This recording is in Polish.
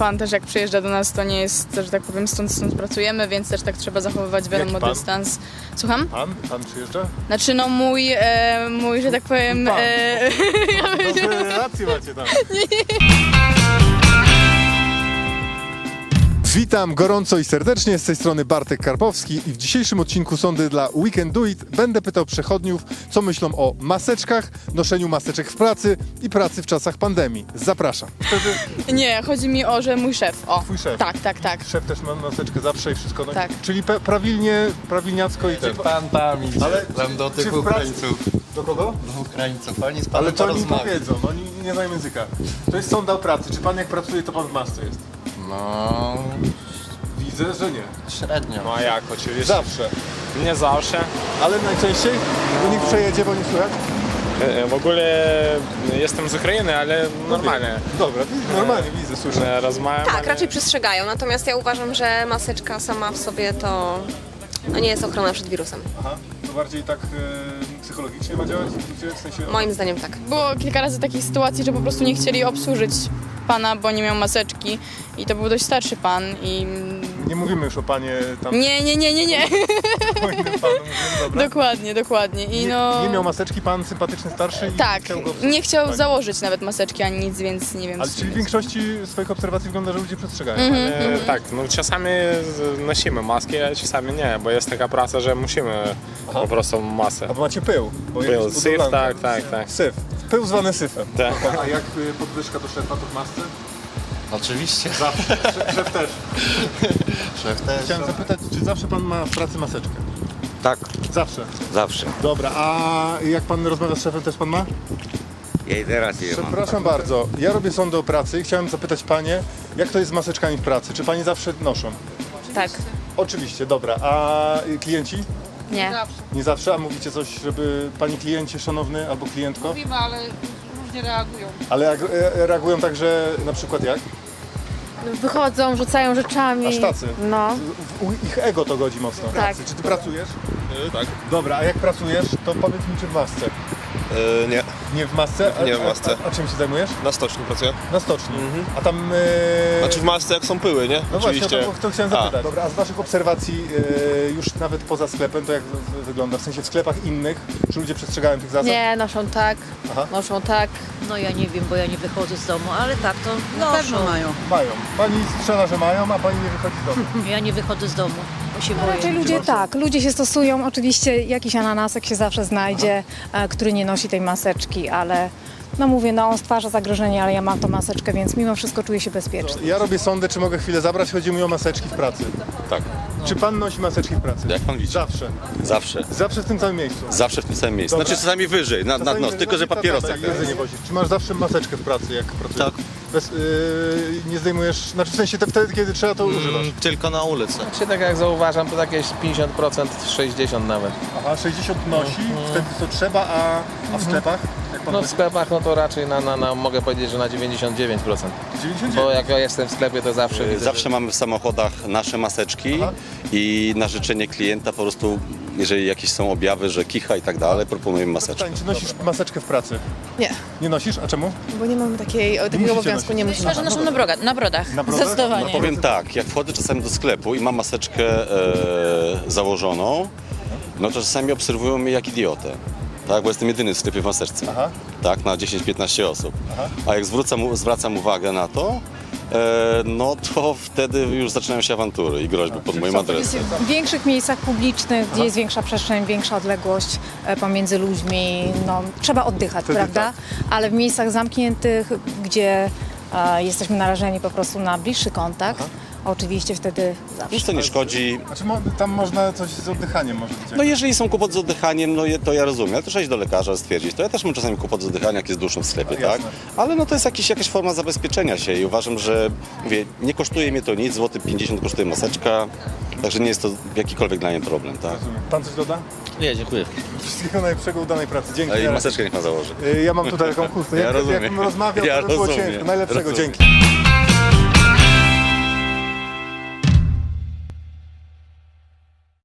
pan też jak przyjeżdża do nas, to nie jest, że tak powiem, stąd, stąd pracujemy, więc też tak trzeba zachowywać, wiadomo, pan? dystans. Słucham? Pan? Pan przyjeżdża? Znaczy no mój, e, mój, że tak powiem, Pan. e, Dobrze, rację macie tam. Witam gorąco i serdecznie, z tej strony Bartek Karpowski i w dzisiejszym odcinku Sądy dla Weekend Do It będę pytał przechodniów, co myślą o maseczkach, noszeniu maseczek w pracy i pracy w czasach pandemii. Zapraszam. Wtedy nie, chodzi mi o, że mój szef, o. Twój szef. Tak, tak, tak. szef też ma maseczkę zawsze i wszystko. No, Tak. Czyli pe- prawilnie, prawilniacko i ten. Pan tam idzie, Ale tam do czy tych w pracy- Ukraińców. Do kogo? Do Ukraińców, oni z panem Ale to oni porozmawiają. powiedzą, no oni nie znają języka. To jest sonda o pracy. Czy pan jak pracuje, to pan w masce jest? No, Widzę, że nie. średnio. No a jak oczywiście? Zawsze. Nie zawsze. Ale najczęściej? Bo nikt przejedzie, bo nie słychać? E, W ogóle jestem z Ukrainy, ale normalnie Dobra, widzę, normalnie widzę, słyszę. e, rozmawiam. Tak, ale- raczej przestrzegają. Natomiast ja uważam, że maseczka sama w sobie to no nie jest ochrona przed wirusem. Aha, to bardziej tak e, psychologicznie ma działać? Gdzie- W sensie... Moim zdaniem tak. Było kilka razy takich sytuacji, że po prostu nie chcieli obsłużyć pana, bo nie miał maseczki i to był dość starszy pan i... Nie mówimy już o panie tam Nie, nie, nie, nie, nie. o innym panu, mówimy, dobra. Dokładnie, dokładnie. I Nie, no... nie miał maseczki pan sympatyczny starszy i Tak, chciał go nie chciał Tak. założyć nawet maseczki ani nic, więc nie wiem. Ale czyli w większości swoich obserwacji wygląda, że ludzie przestrzegają. Mhm. E, Tak, no czasami z- nosimy maski, a czasami nie, bo jest taka praca, że musimy po prostu masę. A bo macie pył. Bo Był jest syf, budowlanka. tak, tak, tak. Syf. Pył zwany syfem. Tak. A jak y, podwyżka do szefa, to w masce? Oczywiście, Zawsze. Szef- Szef też. szef też. Chciałem zapytać, czy zawsze pan ma w pracy maseczkę? Tak, Zawsze. zawsze. Dobra, a jak pan rozmawia z szefem, też pan ma? Ja i teraz je mam. Przepraszam bardzo, ja robię sądy o pracy i chciałem zapytać panie, jak to jest z maseczkami w pracy? Czy pani zawsze noszą? Tak. Oczywiście, dobra. A klienci? Nie. Nie zawsze, a mówicie coś, żeby pani kliencie szanowny albo klientko? Mówimy, ale różnie reagują. Ale ag- e, reagują tak, że na przykład jak? Wychodzą, rzucają rzeczami. Aż tacy? No. W, u ich ego to godzi mocno. pracy. Czy ty pracujesz? tak. Dobra, a jak pracujesz, to powiedz mi czy w masce? E, nie, Nie w masce? A, Nie w masce. A, a, a czym się zajmujesz? na stoczni pracuję. Na stoczni. A tam... E... Znaczy w masce jak są pyły, nie? No właśnie, Oczywiście. to, to chciałem A. zapytać. Dobra, a z Waszych obserwacji e, już nawet poza sklepem, to jak w- wygląda? W sensie w sklepach innych, czy ludzie przestrzegają tych zasad? Nie, noszą tak, Aha. noszą tak. No ja nie wiem, bo ja nie wychodzę z domu, ale tak to Na noszą. pewno mają. Mają. Pani strzela, że mają, a Pani nie wychodzi z domu. Ja nie wychodzę z domu, się Raczej ludzie tak, ludzie się stosują. Oczywiście jakiś ananasek się zawsze znajdzie, e, który nie nosi tej maseczki, ale no mówię, no on stwarza zagrożenie, ale ja mam tą maseczkę, więc mimo wszystko czuję się bezpiecznie. Ja robię sądy, czy mogę chwilę zabrać? Chodzi mi o maseczki w pracy. Tak, Czy Pan nosi maseczki w pracy? Jak pan widzi. Zawsze. zawsze. Zawsze w tym samym miejscu. Zawsze w tym samym miejscu. Dobra. Znaczy czasami wyżej, nad, nad Czasami nos, tylko że tak, papierosy. tak, Jedzenie wozisz. Czy masz zawsze maseczkę w pracy, jak pracujesz? Tak. Bez, yy, nie zdejmujesz, znaczy w sensie te, wtedy, kiedy trzeba, to używasz. Mm, Tylko na ulicy. Czy tak jak zauważam, to jakieś 50%, 60% nawet. Aha, 60 nosi, wtedy to trzeba, a, a w sklepach? Jak pan No w sklepach no to raczej na, na, na mogę powiedzieć, że na 99%. 99. Bo jak ja jestem w sklepie, to zawsze widzę, Zawsze mamy w samochodach nasze maseczki Aha. i na życzenie klienta po prostu, jeżeli jakieś są objawy, że kicha i tak dalej, proponujemy maseczkę. Pytanie, czy nosisz maseczkę w pracy? Nie. Nie nosisz? A czemu? Bo nie mamy takiej, musicie takiego obowiązku, nie musimy. Myślę, że noszą na, broga, na brodach. Na brodach? Zdecydowanie. No powiem tak, jak wchodzę czasami do sklepu i mam maseczkę e, założoną, no to czasami obserwują mnie jak idiotę. Tak, bo jestem jedyny w sklepie w maseczce. Aha. Tak, na 10-15 osób. Aha. A jak zwrócam, zwracam uwagę na to, e, no to wtedy już zaczynają się awantury i groźby pod moim adresem. W większych miejscach publicznych, gdzie jest większa przestrzeń, większa odległość e, pomiędzy ludźmi, no, trzeba oddychać, Wtedy prawda? Ale w miejscach zamkniętych, gdzie e, jesteśmy narażeni po prostu na bliższy kontakt, oczywiście wtedy zawsze. Nic to nie szkodzi. Znaczy mo- tam można coś z oddychaniem może być. No jeżeli są kłopoty z oddychaniem, no je- to ja rozumiem, ale to trzeba iść do lekarza stwierdzić. To ja też mam czasami kłopot z oddychaniem, jak jest duszno w sklepie, No, tak? jasne. Ale no to jest jakiś, jakaś forma zabezpieczenia się i uważam, że mówię, nie kosztuje mnie to nic, złoty 50 kosztuje maseczka, także nie jest to jakikolwiek dla mnie problem, tak? Rozumiem. Pan coś doda? Nie, dziękuję. Wszystkiego najlepszego, udanej pracy. Dzięki. Ale i na razie. maseczkę niech pan założy. Y, Ja mam tutaj taką chustę. Ja Jak, rozumiem. jakbym rozmawiał, Ja to by było rozumiem. ciężko. Najlepszego, Rozumiem. dzięki.